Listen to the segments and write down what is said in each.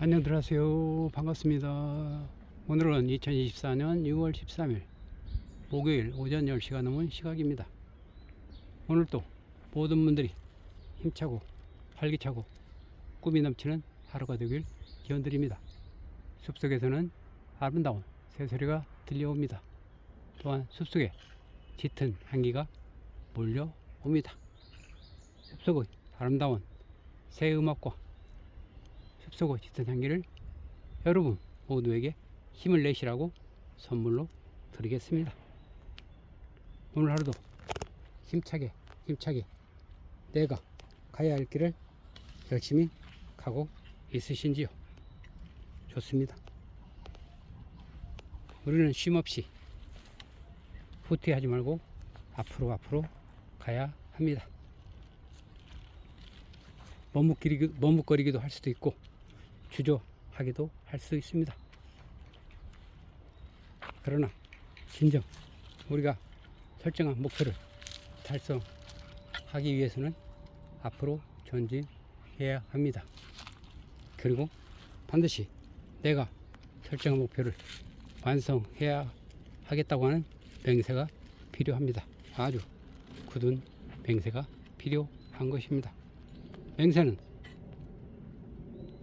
안녕들 하세요. 반갑습니다. 오늘은 2024년 6월 13일 목요일 오전 10시가 넘은 시각입니다. 오늘도 모든 분들이 힘차고 활기차고 꿈이 넘치는 하루가 되길 기원드립니다. 숲속에서는 아름다운 새소리가 들려옵니다. 또한 숲속에 짙은 향기가 몰려옵니다. 숲속의 아름다운 새 음악과 숲속의 짙은 향기를 여러분 모두에게 힘을 내시라고 선물로 드리겠습니다. 오늘 하루도 힘차게 힘차게 내가 가야 할 길을 열심히 가고 있으신지요? 좋습니다. 우리는 쉼 없이 후퇴하지 말고 앞으로 앞으로 가야 합니다. 머뭇거리기, 머뭇거리기도 할 수도 있고 주저하기도 할 수 있습니다. 그러나 진정 우리가 설정한 목표를 달성하기 위해서는 앞으로 전진해야 합니다. 그리고 반드시 내가 설정한 목표를 완성해야 하겠다고 하는 맹세가 필요합니다. 아주 굳은 맹세가 필요한 것입니다. 맹세는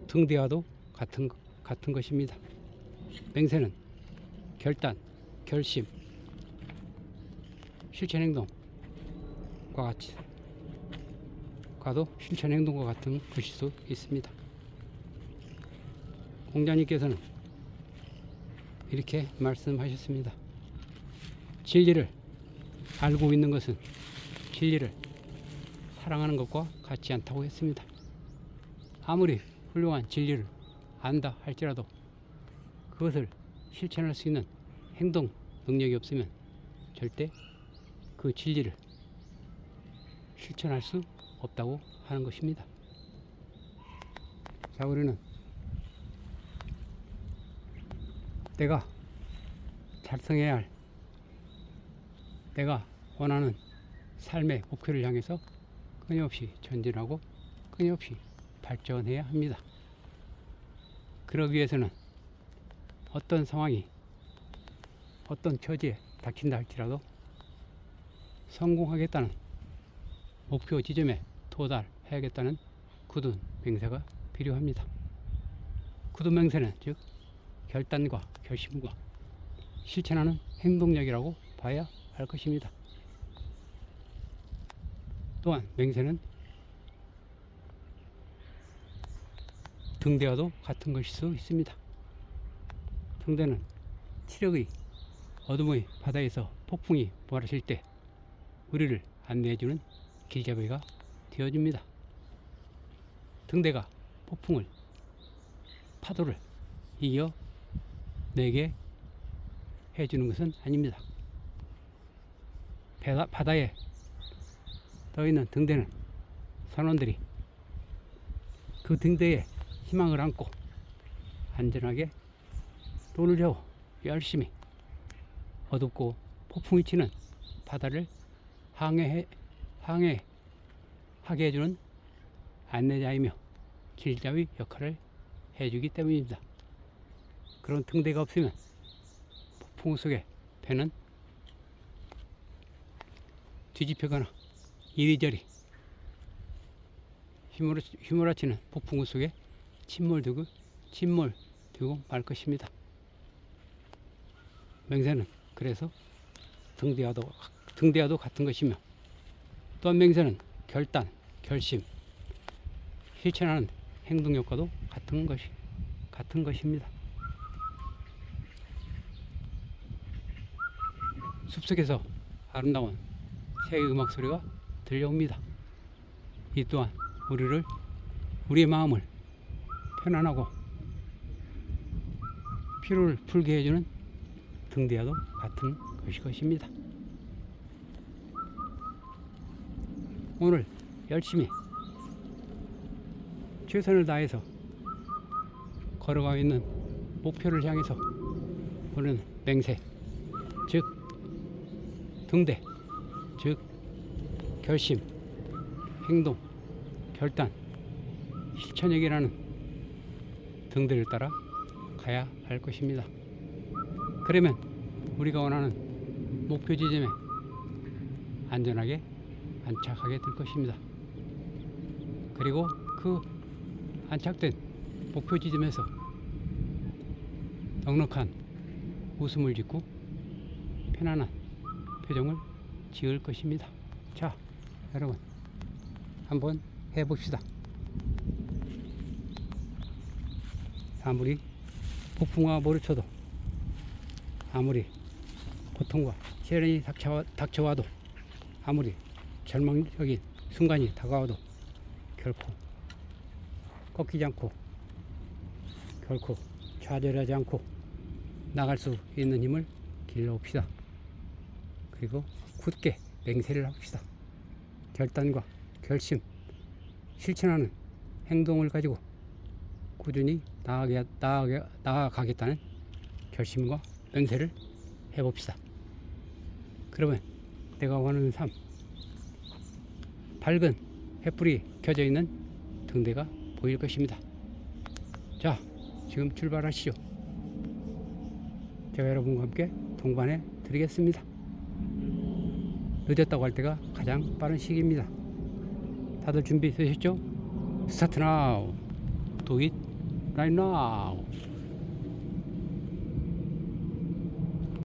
등대와도 같은, 것- 같은 것입니다. 맹세는 결단, 결심, 실천 행동과 같이 과도 실천 행동과 같은 것일 수 있습니다. 공자님께서는 이렇게 말씀하셨습니다. 진리를 알고 있는 것은 진리를 사랑하는 것과 같지 않다고 했습니다. 아무리 훌륭한 진리를 안다 할지라도 그것을 실천할 수 있는 행동 능력이 없으면 절대 그 진리를 실천할 수 없다고 하는 것입니다. 자, 우리는 내가 달성해야 할 내가 원하는 삶의 목표를 향해서 끊임없이 전진하고 끊임없이 발전해야 합니다. 그러기 위해서는 어떤 상황이 어떤 처지에 닥친다 할지라도 성공하겠다는 목표 지점에 도달해야겠다는 굳은 맹세가 필요합니다. 굳은 맹세는 즉 결단과 결심과 실천하는 행동력이라고 봐야 할 것입니다. 또한 맹세는 등대와도 같은 것일 수 있습니다. 등대는 치력의 어둠의 바다에서 폭풍이 몰아칠 때 우리를 안내해주는 길잡이가 되어줍니다. 등대가 폭풍을 파도를 이겨 내게 해주는 것은 아닙니다. 바다, 바다에 떠 있는 등대는 선원들이 그 등대에 희망을 안고 안전하게 돈을 저어 열심히 어둡고 폭풍이 치는 바다를 항해해, 항해하게 해주는 안내자이며 길잡이 역할을 해주기 때문입니다. 그런 등대가 없으면 폭풍 속에 배는 뒤집혀가나 이리저리 휘몰아, 휘몰아치는 폭풍 속에 침몰되고 침몰되고 말 것입니다. 맹세는 그래서 등대와도 등대와도 같은 것이며 또한 맹세는 결단, 결심, 실천하는 행동력과도 같은 것이 같은 것입니다. 숲속에서 아름다운 새의 음악 소리가 들려옵니다. 이 또한 우리를 우리의 마음을 편안하고 피로를 풀게 해주는 등대와도 같은 것이 것입니다. 오늘 열심히 최선을 다해서 걸어가고 있는 목표를 향해서 오늘은 맹세, 즉 등대, 즉 결심, 행동, 결단, 실천력이라는 등대를 따라 가야 할 것입니다. 그러면 우리가 원하는 목표 지점에 안전하게 안착하게 될 것입니다. 그리고 그 안착된 목표 지점에서 넉넉한 웃음을 짓고 편안한 표정을 지을 것입니다. 자, 여러분 한번 해봅시다. 아무리 폭풍과 모르쳐도 아무리 고통과 시련이 닥쳐와, 닥쳐와도 아무리 절망적인 순간이 다가와도 결코 꺾이지 않고 결코 좌절하지 않고 나갈 수 있는 힘을 길러옵시다. 그리고 굳게 맹세를 합시다. 결단과 결심, 실천하는 행동을 가지고 꾸준히 나아가, 나아가, 나아가겠다는 결심과 맹세를 해봅시다. 그러면 내가 원하는 삶, 밝은 햇불이 켜져 있는 등대가 보일 것입니다. 자, 지금 출발하시죠. 제가 여러분과 함께 동반해 드리겠습니다. 늦었다고 할 때가 가장 빠른 시기입니다. 다들 준비 되셨죠? 스타트 나우. It right now.